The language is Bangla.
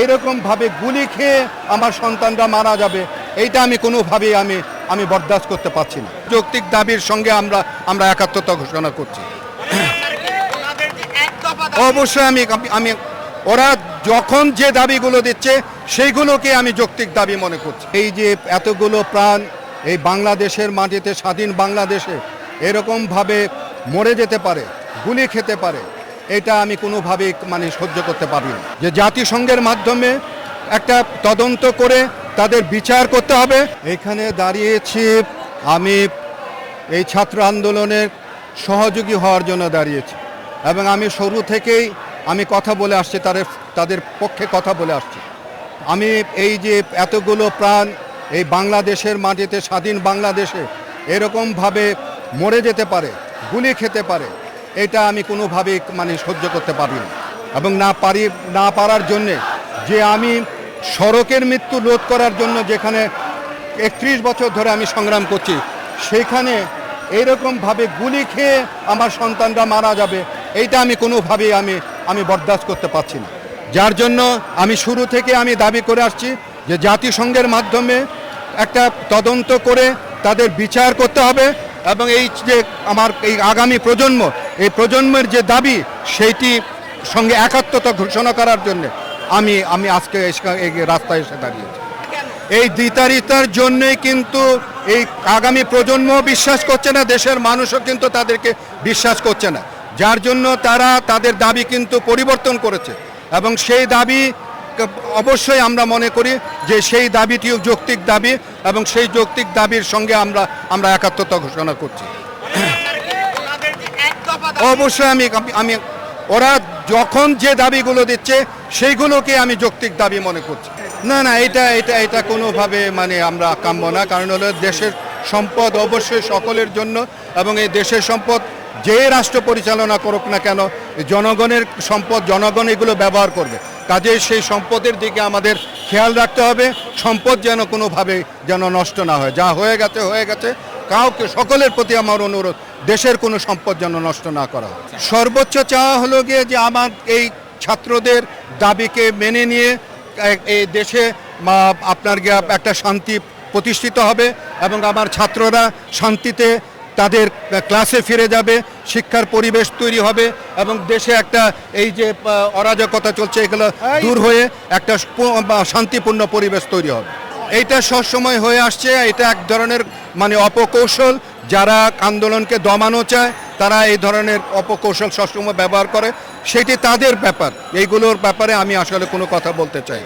এইরকমভাবে গুলি খেয়ে আমার সন্তানরা মারা যাবে, এইটা আমি কোনোভাবেই আমি আমি বরদাস্ত করতে পারছি না। যৌক্তিক দাবির সঙ্গে আমরা আমরা একাত্মতা ঘোষণা করছি। অবশ্যই আমি আমি, ওরা যখন যে দাবিগুলো দিচ্ছে, সেইগুলোকে আমি যৌক্তিক দাবি মনে করছি। এই যে এতগুলো প্রাণ এই বাংলাদেশের মাটিতে, স্বাধীন বাংলাদেশে এরকমভাবে মরে যেতে পারে, গুলি খেতে পারে এটা আমি কোনোভাবেই মানে সহ্য করতে পারি না। যে জাতিসংঘের মাধ্যমে একটা তদন্ত করে তাদের বিচার করতে হবে, এখানে দাঁড়িয়েছি আমি এই ছাত্র আন্দোলনের সহযোগী হওয়ার জন্য দাঁড়িয়েছি এবং আমি শুরু থেকেই আমি কথা বলে আসছি, তাদের তাদের পক্ষে কথা বলে আসছি। আমি এই যে এতগুলো প্রাণ এই বাংলাদেশের মাটিতে, স্বাধীন বাংলাদেশে এরকমভাবে মরে যেতে পারে, গুলি খেতে পারে এটা আমি কোনোভাবেই মানে সহ্য করতে পারি না। এবং না পারি, না পারার জন্যে যে আমি সড়কের মৃত্যু রোধ করার জন্য যেখানে একত্রিশ বছর ধরে আমি সংগ্রাম করছি, সেখানে এইরকমভাবে গুলি খেয়ে আমার সন্তানরা মারা যাবে, এইটা আমি কোনোভাবেই আমি আমি বরদাস্ত করতে পারছি না। যার জন্য আমি শুরু থেকে আমি দাবি করে আসছি যে জাতিসংঘের মাধ্যমে একটা তদন্ত করে তাদের বিচার করতে হবে এবং এই যে আমার এই আগামী প্রজন্ম এই প্রজন্মের যে দাবি, সেইটি সঙ্গে একাত্মতা ঘোষণা করার জন্য আমি আমি আজকে এই রাস্তায় এসে দাঁড়িয়েছি। এই দ্বিতারিতার জন্যই কিন্তু এই আগামী প্রজন্ম বিশ্বাস করছে না, দেশের মানুষও কিন্তু তাদেরকে বিশ্বাস করছে না। যার জন্য তারা তাদের দাবি কিন্তু পরিবর্তন করেছে এবং সেই দাবি অবশ্যই আমরা মনে করি যে সেই দাবিটিও যৌক্তিক দাবি এবং সেই যৌক্তিক দাবির সঙ্গে আমরা আমরা একাত্মতা ঘোষণা করছি। অবশ্যই আমি আমি ওরা যখন যে দাবিগুলো দিচ্ছে, সেইগুলোকে আমি যৌক্তিক দাবি মনে করছি। না না, এটা এটা এটা কোনোভাবে মানে আমরা কাম্য না। কারণ হলো দেশের সম্পদ অবশ্যই সকলের জন্য এবং এই দেশের সম্পদ যে রাষ্ট্র পরিচালনা করুক না কেন, জনগণের সম্পদ, জনগণ এগুলো ব্যবহার করবে। কাজে সেই সম্পদের দিকে আমাদের খেয়াল রাখতে হবে। সম্পদ যেন কোনোভাবে যেন নষ্ট না হয়। যা হয়ে গেছে হয়ে গেছে। কাউকে সকলের প্রতি আমার অনুরোধ দেশের কোনো সম্পদ যেন নষ্ট না করা হয় সর্বোচ্চ চাওয়া হলো গিয়ে যে আমার এই ছাত্রদের দাবিকে মেনে নিয়ে এই দেশে আপনার গিয়ে একটা শান্তি প্রতিষ্ঠিত হবে এবং আমার ছাত্ররা শান্তিতে তাদের ক্লাসে ফিরে যাবে শিক্ষার পরিবেশ তৈরি হবে এবং দেশে একটা এই যে অরাজকতা চলছে এগুলো দূর হয়ে একটা শান্তিপূর্ণ পরিবেশ তৈরি হবে। এইটা সবসময় হয়ে আসছে, এটা এক ধরনের মানে অপকৌশল যারা আন্দোলনকে দমানো চায়, তারা এই ধরনের অপকৌশল সবসময় ব্যবহার করে সেটি তাদের ব্যাপার, এইগুলোর ব্যাপারে আমি আসলে কোনো কথা বলতে চাই।